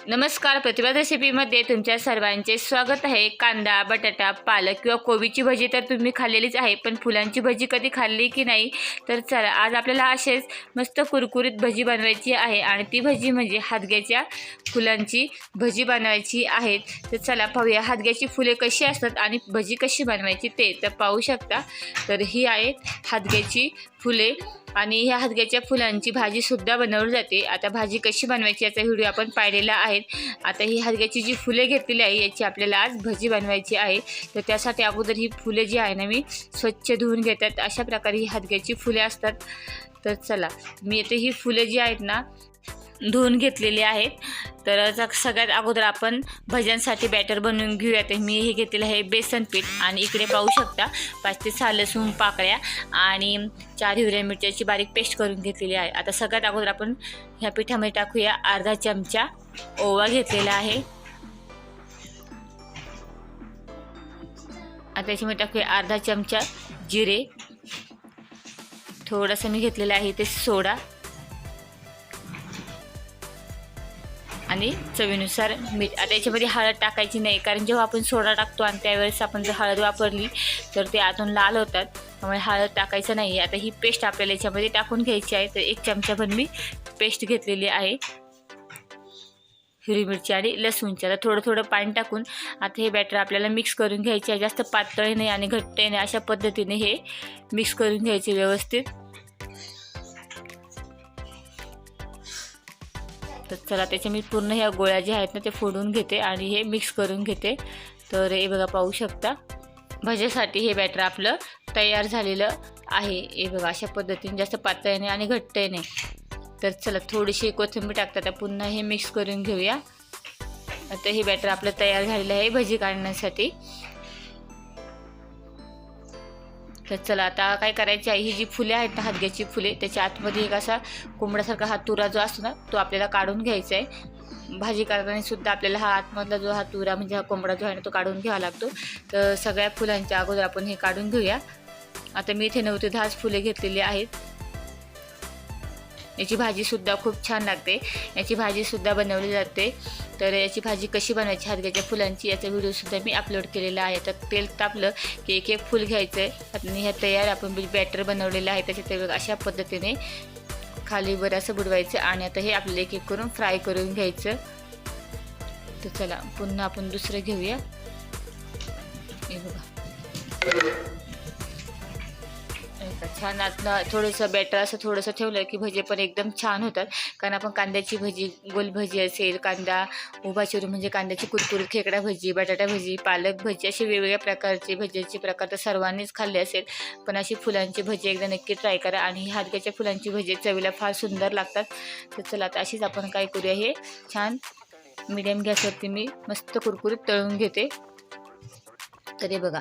नमस्कार प्रतिभा रेसिपीमध्ये तुमच्या सर्वांचे स्वागत आहे. कांदा बटाटा पालक किंवा कोबीची भजी तर तुम्ही खाल्लेलीच आहे पण फुलांची भजी कधी खाल्ली की नाही? तर चला आज आपल्याला असेच मस्त कुरकुरीत भजी बनवायची आहे आणि ती भजी म्हणजे हादग्याच्या फुलांची भजी बनवायची आहे. तर चला पाहूया हादग्याची फुले कशी असतात आणि भजी कशी बनवायची ते तर पाहू शकता. तर ही आहेत हादग्याची फुले आणि ह्या हदग्याच्या फुलांची भाजीसुद्धा बनवली जाते. आता भाजी कशी बनवायची याचा व्हिडिओ आपण पाहिलेला आहे. आता ही हदग्याची जी फुले घेतलेली आहे याची आपल्याला आज भजी बनवायची आहे. तर त्यासाठी अगोदर ही फुले जी आहे ना मी स्वच्छ धुवून घेतात. अशा प्रकारे ही हदग्याची फुले असतात. तर चला मी येते. ही फुले जी आहेत ना धुवून घेतलेली आहेत. तर सगळ्यात अगोदर आपण भज्यांसाठी बॅटर बनवून घेऊया तर मी हे घेतलेलं आहे बेसन पीठ आणि इकडे पाहू शकता पाच ते सहा लसूण पाकळ्या आणि चार हिवऱ्या मिरच्याची बारीक पेस्ट करून घेतलेली आहे. आता सगळ्यात अगोदर आपण ह्या पिठामध्ये टाकूया अर्धा चमचा ओवा घेतलेला आहे. आता त्याच्यामध्ये टाकूया अर्धा चमचा जिरे. थोडंसं मी घेतलेलं आहे ते सोडा. आणि चवीनुसार मीठ. आता याच्यामध्ये हळद टाकायची नाही कारण जेव्हा आपण सोडा टाकतो आणि त्यावेळेस आपण जर हळद वापरली तर ते आतून लाल होतात. त्यामुळे हळद टाकायचं नाही. आता ही पेस्ट आपल्याला याच्यामध्ये टाकून घ्यायची आहे. तर एक चमचाभर मी पेस्ट घेतलेली आहे. हिरवी मिरची आणि लसूणची. आता थोडं थोडं पाणी टाकून आता हे बॅटर आपल्याला मिक्स करून घ्यायचे आहे. जास्त पातळ नाही आणि घट्ट नाही. अशा पद्धतीने हे मिक्स करून घ्यायचे व्यवस्थित. तर चला त्याच्या मी पूर्ण ह्या गोळ्या ज्या आहेत ना ते फोडून घेते आणि हे मिक्स करून घेते. तर हे बघा पाहू शकता. भज्यासाठी हे बॅटर आपलं तयार झालेलं आहे. हे बघा अशा पद्धतीने जास्त पातळ नाही आणि घट्ट नाही. तर चला थोडीशी कोथिंबीर टाकतात. आता पुन्हा हे मिक्स करून घेऊया. आता हे बॅटर आपलं तयार झालेलं आहे भजी काढण्यासाठी. तर चला आता काय करायची आहे? ही जी फुले आहेत ना हदग्याची फुले त्याच्या आतमध्ये एक असा कोंबड्यासारखा हा तुरा जो असतो ना तो आपल्याला काढून घ्यायचा आहे. भाजी करताना सुद्धा आपल्याला हा आतमधला जो हा तुरा म्हणजे हा कोंबडा जो आहे ना तो काढून घ्यावा लागतो. तर सगळ्या फुलांच्या अगोदर आपण हे काढून घेऊया. आता मी इथे नऊ ते दहाच फुले घेतलेली आहेत. याची भाजीसुद्धा खूप छान लागते. याची भाजीसुद्धा बनवली जाते. तर याची भाजी कशी बनवायची हातग्याच्या फुलांची याचा व्हिडिओसुद्धा मी अपलोड केलेला आहे. तर तेल तापलं की एक एक फुल घ्यायचं आहे आणि हे तयार आपण बॅटर बनवलेलं आहे त्याच्या ते अशा पद्धतीने खाली बरं असं बुडवायचं आणि आता हे आपल्याला एक एक करून फ्राय करून घ्यायचं. तर चला पुन्हा आपण दुसरं घेऊया. हे बघा. छान आतनं थोडंसं बॅटर असं थोडंसं ठेवलं की भजे पण एकदम छान होतात. कारण आपण कांद्याची भजी गोल भजी असेल कांदा उभा चिरून म्हणजे कांद्याची कुरकुरी खेकडा भजी बटाटा भजी पालक भजी असे वेगवेगळ्या प्रकारचे भजीचे प्रकार तर सर्वांनीच खाल्ले असेल. पण अशी फुलांची भजी एकदा नक्की ट्राय करा आणि हादग्याच्या फुलांची भजी चवीला फार सुंदर लागतात. तर चला आता अशीच आपण काय करूया हे. छान मिडियम गॅसवरती मी मस्त कुरकुरीत तळून घेते. तरी बघा.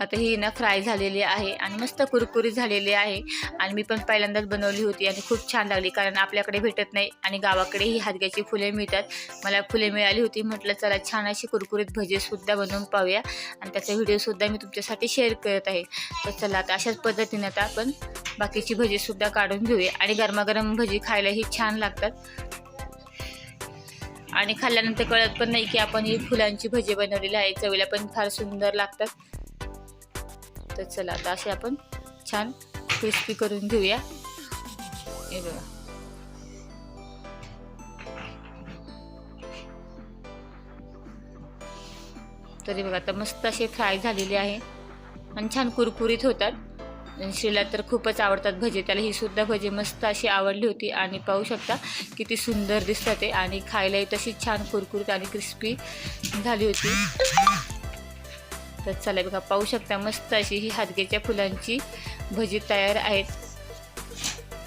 आता ही ना फ्राय झालेली आहे आणि मस्त कुरकुरीत झालेली आहे. आणि मी पण पहिल्यांदाच बनवली होती आणि खूप छान लागली कारण आपल्याकडे भेटत नाही आणि गावाकडे ही हादग्याची फुले मिळतात. मला फुले मिळाली होती. म्हटलं चला छान अशी कुरकुरीत भजीसुद्धा बनवून पाहूया. आणि त्याचा व्हिडिओसुद्धा मी तुमच्यासाठी शेअर करत आहे. तर चला आता अशाच पद्धतीने आता आपण बाकीची भजीसुद्धा काढून घेऊया. आणि गरमागरम भजी खायलाही छान लागतात. आणि खाल्ल्यानंतर कळत पण नाही की आपण ही फुलांची भजी बनवलेली आहे. चवीला पण फार सुंदर लागतात. तर चला आता असे आपण छान क्रिस्पी करून घेऊया. हे बघा. तरी बघा आता मस्त असे फ्राय झालेले आहे. आणि छान कुरकुरीत होतात. श्रीला तर खूपच आवडतात भजे. त्याला ही सुद्धा भजे मस्त अशी आवडली होती. आणि पाहू शकता किती सुंदर दिसतात ते. आणि खायलाही तशी छान कुरकुरीत आणि क्रिस्पी झाली होती. तर चला बघा पाहू शकता मस्त अशी ही हादग्याच्या फुलांची भजी तयार आहेत.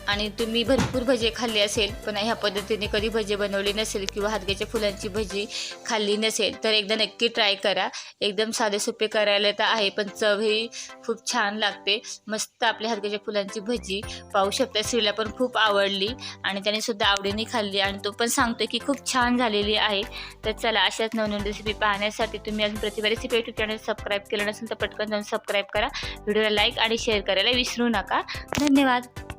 आणि तुम्ही भरपूर भजे खाल्ले असेल पण ह्या पद्धतीने कधी भजे बनवली नसेल किंवा हातग्याच्या फुलांची भजी खाल्ली नसेल तर एकदा नक्की ट्राय करा. एकदम साधे सोपे करायला तर आहे पण चवही खूप छान लागते. मस्त आपल्या हातग्याच्या फुलांची भजी पाहू शकता. श्रीला पण खूप आवडली आणि त्याने सुद्धा आवडीने खाल्ली आणि तो पण सांगतो की खूप छान झालेली आहे. तर चला अशाच नवनवीन रेसिपी पाहण्यासाठी तुम्ही अजून Pratibha recipe YouTube channel subscribe केलं नसेल तर पटकन जाऊन सबस्क्राईब करा. व्हिडिओला लाईक आणि शेअर करायला विसरू नका. धन्यवाद.